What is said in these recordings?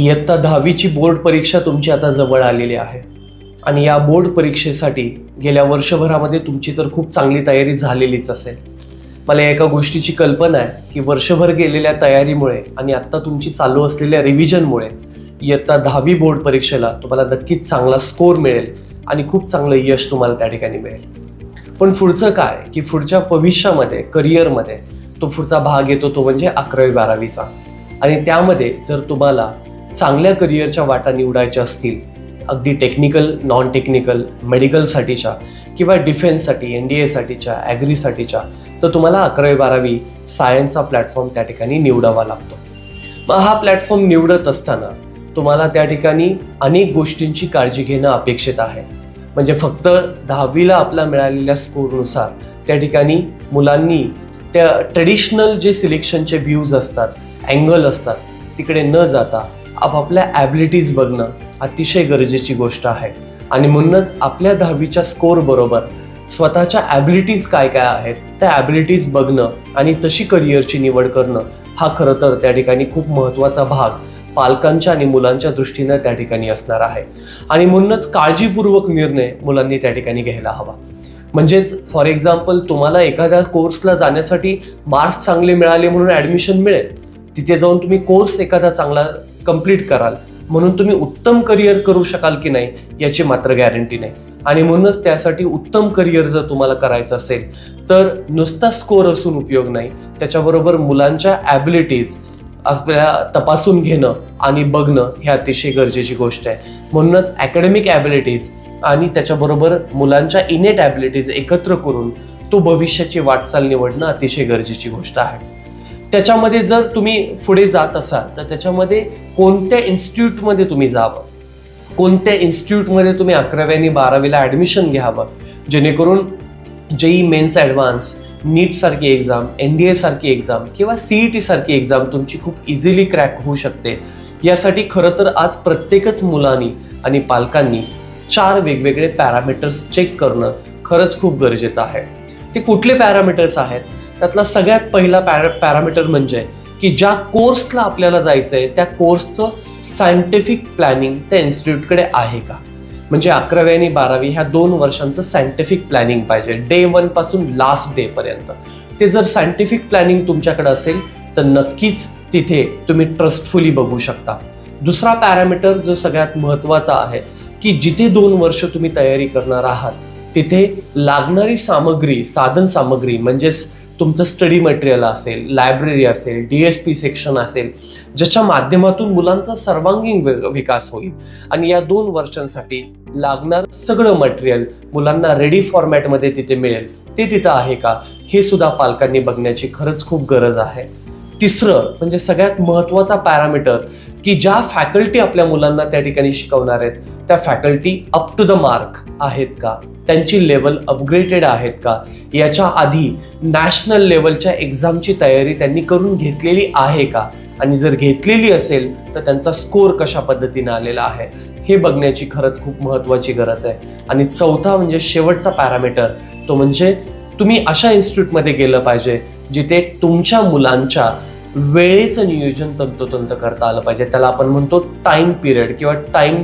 इयत्ता दहावीची बोर्ड परीक्षा तुमची आता जवळ आलेली आहे. आणि या बोर्ड परीक्षेसाठी गेल्या वर्षभरामध्ये तुमची तर खूप चांगली तयारी झालेलीच असेल. मला एका गोष्टीची कल्पना आहे की वर्षभर गेलेल्या तयारीमुळे आणि आत्ता तुमची चालू असलेल्या रिव्हिजनमुळे इयत्ता दहावी बोर्ड परीक्षेला तुम्हाला नक्कीच चांगला स्कोर मिळेल आणि खूप चांगलं यश तुम्हाला त्या ठिकाणी मिळेल. पण पुढचं काय की पुढच्या भविष्यामध्ये करिअरमध्ये तो पुढचा भाग येतो तो म्हणजे अकरावी बारावीचा. आणि त्यामध्ये जर तुम्हाला चांगल्या करिअरच्या वाटा निवडायच्या असतील अगदी टेक्निकल नॉन टेक्निकल मेडिकलसाठीच्या किंवा डिफेन्ससाठी एन डी एसाठीच्या ॲग्रीसाठीच्या तर तुम्हाला अकरावी बारावी सायन्सचा प्लॅटफॉर्म त्या ठिकाणी निवडावा लागतो. मग हा प्लॅटफॉर्म निवडत असताना तुम्हाला त्या ठिकाणी अनेक गोष्टींची काळजी घेणं अपेक्षित आहे. म्हणजे फक्त दहावीला आपला मिळालेल्या स्कोरनुसार त्या ठिकाणी मुलांनी त्या ट्रेडिशनल जे सिलेक्शनचे व्ह्यूज असतात अँगल असतात तिकडे न जाता आपापल्या ॲबिलिटीज बघणं अतिशय गरजेची गोष्ट आहे. आणि म्हणूनच आपल्या दहावीच्या स्कोर बरोबर स्वतःच्या ॲबिलिटीज काय काय आहेत त्या ॲबिलिटीज बघणं आणि तशी करिअरची निवड करणं हा खरं तर त्या ठिकाणी खूप महत्त्वाचा भाग पालकांच्या आणि मुलांच्या दृष्टीनं त्या ठिकाणी असणार आहे. आणि म्हणूनच काळजीपूर्वक निर्णय मुलांनी त्या ठिकाणी घ्यायला हवा. म्हणजेच फॉर एक्झाम्पल तुम्हाला एखाद्या कोर्सला जाण्यासाठी मार्क्स चांगले मिळाले म्हणून ॲडमिशन मिळेल. तिथे जाऊन तुम्ही कोर्स एखादा चांगला कंप्लीट कराल. म्हणून तुम्ही उत्तम करिअर करू शकाल की नाही याची मात्र गॅरंटी नाही. आणि म्हणूनच त्यासाठी उत्तम करिअर जर तुम्हाला करायचं असेल तर नुसता स्कोर असून उपयोग नाही. त्याच्याबरोबर मुलांच्या ॲबिलिटीज आपल्या तपासून घेणं आणि बघणं हे अतिशय गरजेची गोष्ट आहे. म्हणूनच ॲकॅडमिक ॲबिलिटीज आणि त्याच्याबरोबर मुलांच्या इनेट ॲबिलिटीज एकत्र करून तो भविष्याची वाटचाल निवडणं अतिशय गरजेची गोष्ट आहे. त्याच्यामध्ये जर तुम्ही पुढे जात असाल तर त्याच्यामध्ये कोणत्या इन्स्टिट्यूटमध्ये तुम्ही जावं? कोणत्या इन्स्टिट्यूटमध्ये तुम्ही अकरावी आणि बारावीला ॲडमिशन घ्यावं? जेणेकरून जेई मेन्स ॲडव्हान्स नीट सारखी एक्झाम एन डी एसारखी सारखी एक्झाम किंवा सीई टी सारखी एक्झाम तुमची खूप इझिली क्रॅक होऊ शकते. यासाठी खरं तर आज प्रत्येकच मुलांनी आणि पालकांनी चार वेगवेगळे पॅरामीटर्स चेक करणं खरंच खूप गरजेचं आहे. ते कुठले पॅरामीटर्स आहेत? त्यातला सगळ्यात पहिला पॅरा पॅरामीटर म्हणजे की ज्या कोर्सला आपल्याला जायचं आहे त्या कोर्सचं सायंटिफिक प्लॅनिंग त्या इन्स्टिट्यूटकडे आहे का? म्हणजे अकरावी आणि बारावी ह्या दोन वर्षांचं सायंटिफिक प्लॅनिंग पाहिजे. डे वनपासून लास्ट डेपर्यंत ते जर सायंटिफिक प्लॅनिंग तुमच्याकडे असेल तर नक्कीच तिथे तुम्ही ट्रस्टफुली बघू शकता. दुसरा पॅरामीटर जो सगळ्यात महत्त्वाचा आहे की जिथे दोन वर्ष तुम्ही तयारी करणार आहात तिथे लागणारी सामग्री साधन सामग्री म्हणजेच तुमचं स्टडी मटेरियल असेल लायब्ररी असेल डी एस पी सेक्शन असेल ज्याच्या माध्यमातून मुलांचा सर्वांगीण विकास होईल. आणि या दोन वर्षांसाठी लागणार सगळं मटेरियल मुलांना रेडी फॉर्मॅटमध्ये तिथे मिळेल. ते तिथं आहे का? हे सुद्धा पालकांनी बघण्याची खरंच खूप गरज आहे. तिसरं म्हणजे सगळ्यात महत्त्वाचा पॅरामीटर की ज्या फॅकल्टी आपल्या मुलांना त्या ठिकाणी शिकवणार आहेत त्या faculty up to the mark आहेत का? त्यांची लेवल अपग्रेडेड आहेत का? याच्या आधी नॅशनल लेवलच्या एक्झामची तयारी त्यांनी करून घेतलेली आहे का? आणि जर घेतलेली असेल तर त्यांचा स्कोर कशा पद्धतीने आलेला आहे? हे बघण्याची खरंच खूप महत्त्वाची गरज आहे. आणि चौथा म्हणजे शेवटचा पॅरामीटर तो म्हणजे तुम्ही अशा इन्स्टिट्यूटमध्ये गेलं पाहिजे जिथे तुमच्या मुलांच्या वेळेचं नियोजन तंतोतंत करता आलं पाहिजे. त्याला आपण म्हणतो टाइम पिरियड किंवा टाइम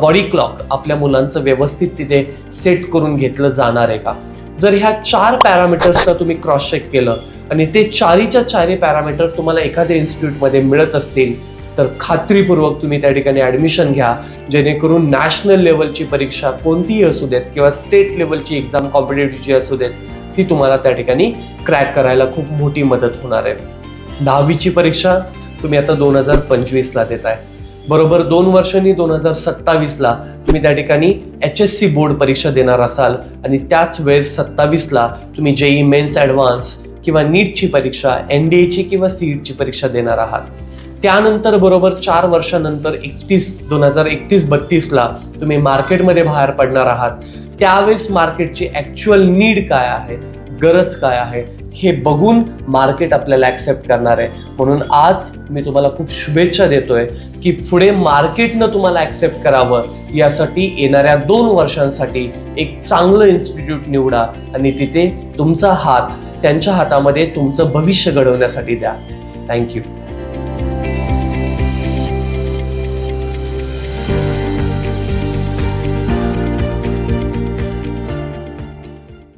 बॉडी क्लॉक आपल्या मुलांचं व्यवस्थित तिथे सेट करून घेतलं जाणार आहे का? जर ह्या चार पॅरामीटर्सला तुम्ही क्रॉस चेक केलं आणि ते चारीच्या चारी पॅरामीटर तुम्हाला एखाद्या इन्स्टिट्यूटमध्ये मिळत असतील तर खात्रीपूर्वक तुम्ही त्या ठिकाणी ॲडमिशन घ्या. जेणेकरून नॅशनल लेवलची परीक्षा कोणतीही असू देत किंवा स्टेट लेवलची एक्झाम कॉम्पिटेटिव्हची असू देत ती तुम्हाला त्या ठिकाणी क्रॅक करायला खूप मोठी मदत होणार आहे. दहावीची परीक्षा तुम्ही आता दोन हजार पंचवीसला देत आहे बरोबर दोन वर्षांनी दोन हजार सत्तावीसला तुम्ही त्या ठिकाणी एच एस सी बोर्ड परीक्षा देणार असाल आणि त्याच वेळेस सत्तावीसला तुम्ही जेई मेन्स ॲडव्हान्स किंवा नीटची परीक्षा एन डी एची किंवा सीईटची परीक्षा देणार आहात. त्यानंतर बरोबर चार वर्षानंतर एकतीस दोन हजार एकतीस बत्तीसला तुम्ही मार्केटमध्ये बाहेर पडणार आहात. त्यावेळेस मार्केटची ॲक्च्युअल नीड काय आहे? गरज काय आहे हे बघून मार्केट आपल्याला ॲक्सेप्ट करणार आहे. म्हणून आज मी तुम्हाला खूप शुभेच्छा देतोय की पुढे मार्केटनं तुम्हाला ॲक्सेप्ट करावं. यासाठी येणाऱ्या दोन वर्षांसाठी एक चांगलं इन्स्टिट्यूट निवडा आणि तिथे तुमचा हात त्यांच्या हातामध्ये तुमचं भविष्य घडवण्यासाठी द्या. थँक्यू